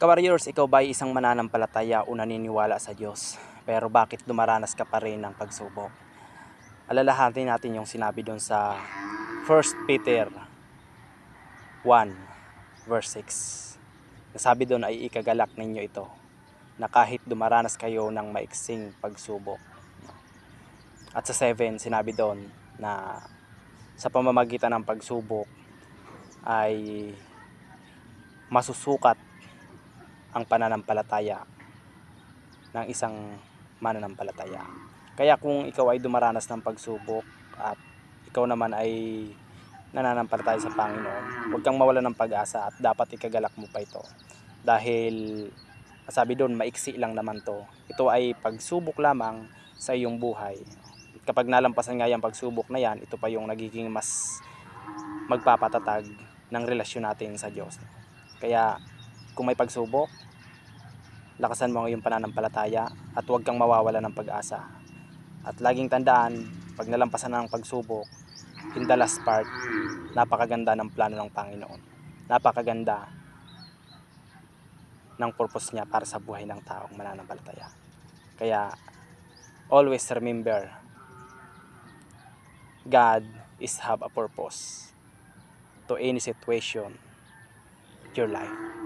Kawaryors, ikaw ba ay isang mananampalataya o naniniwala sa Diyos? Pero bakit dumaranas ka pa rin ng pagsubok? Alalahanin natin yung sinabi doon sa 1 Peter 1 verse 6. Nasabi doon ay ikagalak ninyo ito na kahit dumaranas kayo ng maiksing pagsubok. At sa 7, sinabi doon na sa pamamagitan ng pagsubok ay masusukat ang pananampalataya ng isang mananampalataya. Kaya kung ikaw ay dumaranas ng pagsubok at ikaw naman ay nananampalataya sa Panginoon, huwag kang mawala ng pag-asa at dapat ikagalak mo pa ito. Dahil sabi doon, maiksi lang naman to. Ito ay pagsubok lamang sa iyong buhay. Kapag nalampasan nga yung pagsubok na yan, ito pa yung nagiging mas magpapatatag ng relasyon natin sa Diyos. Kaya kung may pagsubok, lakasan mo ang iyong pananampalataya at huwag kang mawawala ng pag-asa. At laging tandaan, pag nalampasan na ng pagsubok, in the last part, napakaganda ng plano ng Panginoon. Napakaganda ng purpose niya para sa buhay ng taong mananampalataya. Kaya, always remember, God is have a purpose to any situation your life.